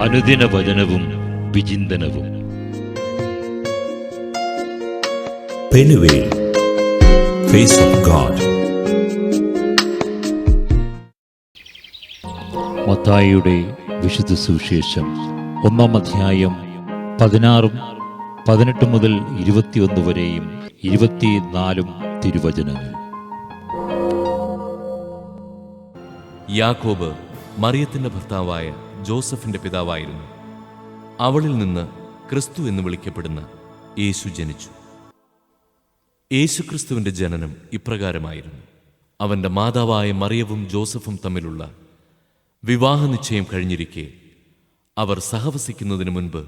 അനുദിന വചനവും വിചിന്തനവും. Face of God. മത്തായിയുടെ വിശുദ്ധ സുവിശേഷം ഒന്നാം അധ്യായം പതിനാറും പതിനെട്ട് മുതൽ ഇരുപത്തിയൊന്ന് വരെയും ഇരുപത്തിനാലും തിരുവചനങ്ങൾ. യാക്കോബ് മറിയത്തിന്റെ ഭർത്താവായ ജോസഫിന്റെ പിതാവായിരുന്നു. അവളിൽ നിന്ന് ക്രിസ്തു എന്ന് വിളിക്കപ്പെടുന്ന യേശു ജനിച്ചു. യേശുക്രിസ്തുവിന്റെ ജനനം ഇപ്രകാരമായിരുന്നു. അവന്റെ മാതാവായ മറിയവും ജോസഫും തമ്മിലുള്ള വിവാഹ നിശ്ചയം കഴിഞ്ഞിരിക്കെ അവർ സഹവസിക്കുന്നതിന് മുൻപ്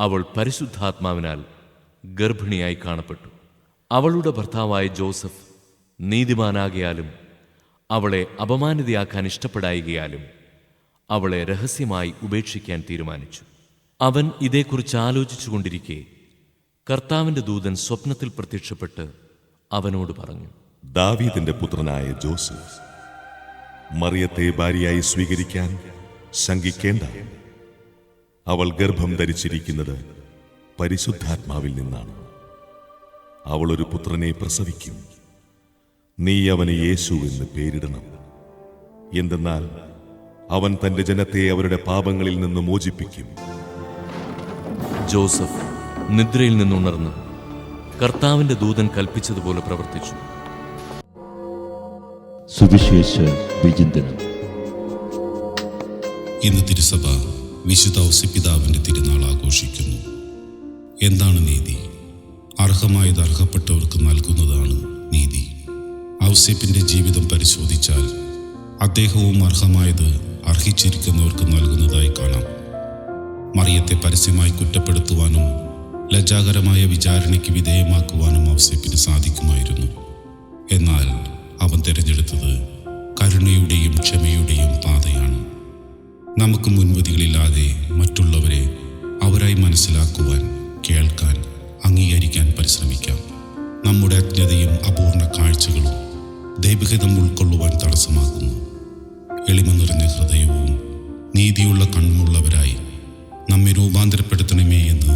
അവൾ പരിശുദ്ധാത്മാവിനാൽ ഗർഭിണിയായി കാണപ്പെട്ടു. അവളുടെ ഭർത്താവായ ജോസഫ് നീതിമാനാകയാലും അവളെ അപമാനിതയാക്കാൻ ഇഷ്ടപ്പെടായികയാലും അവളെ രഹസ്യമായി ഉപേക്ഷിക്കാൻ തീരുമാനിച്ചു. അവൻ ഇതേക്കുറിച്ച് ആലോചിച്ചുകൊണ്ടിരിക്കെ കർത്താവിന്റെ ദൂതൻ സ്വപ്നത്തിൽ പ്രത്യക്ഷപ്പെട്ട് അവനോട് പറഞ്ഞു ദാവീദിന്റെ പുത്രനായ ജോസഫ് മറിയത്തെ ഭാര്യയായി സ്വീകരിക്കാൻ ശങ്കിക്കേണ്ട. അവൾ ഗർഭം ധരിച്ചിരിക്കുന്നത് പരിശുദ്ധാത്മാവിൽ നിന്നാണ്. അവളൊരു പുത്രനെ പ്രസവിക്കും. നീ അവന് യേശു എന്ന് പേരിടണം. എന്തെന്നാൽ അവൻ തന്റെ ജനത്തെ അവരുടെ പാപങ്ങളിൽ നിന്ന് മോചിപ്പിക്കും. ജോസഫ് നിദ്രയിൽ നിന്നുണർന്ന് കർത്താവിന്റെ ദൂതൻ കൽപ്പിച്ചതുപോലെ പ്രവർത്തിച്ചു. സുവിശേഷ വിചിന്തനം. ഇന്ന് തിരുസഭ വിശുദ്ധ ഔസിപിതാവിന്റെ തിരുനാൾ ആഘോഷിക്കുന്നു. എന്താണ് നീതി? അർഹമായത് അർഹപ്പെട്ടവർക്ക് നൽകുന്നതാണ് നീതി ജീവിതം പരിശോധിച്ചാൽ അദ്ദേഹവും അർഹമായത് അർഹിച്ചിരിക്കുന്നവർക്ക് നൽകുന്നതായി കാണാം. മറിയത്തെ പരസ്യമായി കുറ്റപ്പെടുത്തുവാനും ലജ്ജാകരമായ വിചാരണയ്ക്ക് വിധേയമാക്കുവാനും ഔസേപ്പിന് സാധിക്കുമായിരുന്നു. എന്നാൽ അവൻ തിരഞ്ഞെടുത്തത് കരുണയുടെയും ക്ഷമയുടെയും പാതയാണ്. നമുക്ക് മുൻവിധികളില്ലാതെ മറ്റുള്ളവരെ അവരായി മനസ്സിലാക്കുവാൻ വിഹിതം ഉൾക്കൊള്ളുവാൻ തടസ്സമാക്കുന്നു എളിമ നിറഞ്ഞ ഹൃദയവും നീതിയുള്ള കണ്ണുമുള്ളവരായി നമ്മെ രൂപാന്തരപ്പെടുത്തണമേ എന്ന്